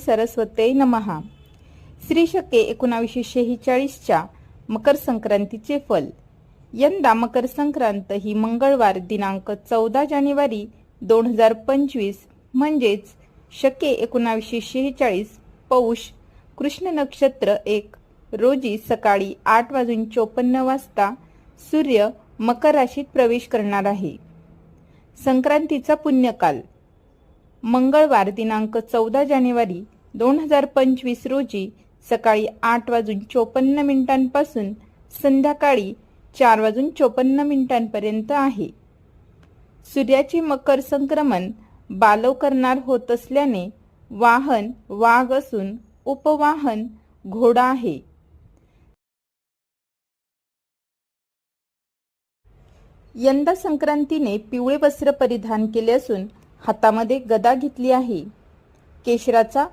सरस्वते नमहा श्री शके एकोणावीसशे शेहेचाळीसच्या मकर संक्रांतीचे फल. यंदा मकर संक्रांत ही मंगळवार दिनांक चौदा जानेवारी दोन हजार पंचवीस म्हणजेच शके एकोणावीसशे शेहेचाळीस पौष कृष्ण नक्षत्र एक रोजी सकाळी आठ वाजून चोपन्न वाजता सूर्य मकर राशीत प्रवेश करणार आहे. संक्रांतीचा पुण्यकाल. मंगळवार दिनांक चौदा जानेवारी दोन हजार पंचवीस रोजी सकाळी आठ वाजून चोपन्न मिनिटांपासून संध्याकाळी चार वाजून चोपन्न मिनिटांपर्यंत आहे. सूर्याचे मकर संक्रमण बालव करणार होत असल्याने वाहन वाघ असून उपवाहन घोडा आहे. यंदा संक्रांतीने पिवळे वस्त्र परिधान केले असून हातामध्ये गदा घेतली आहे. केशराचा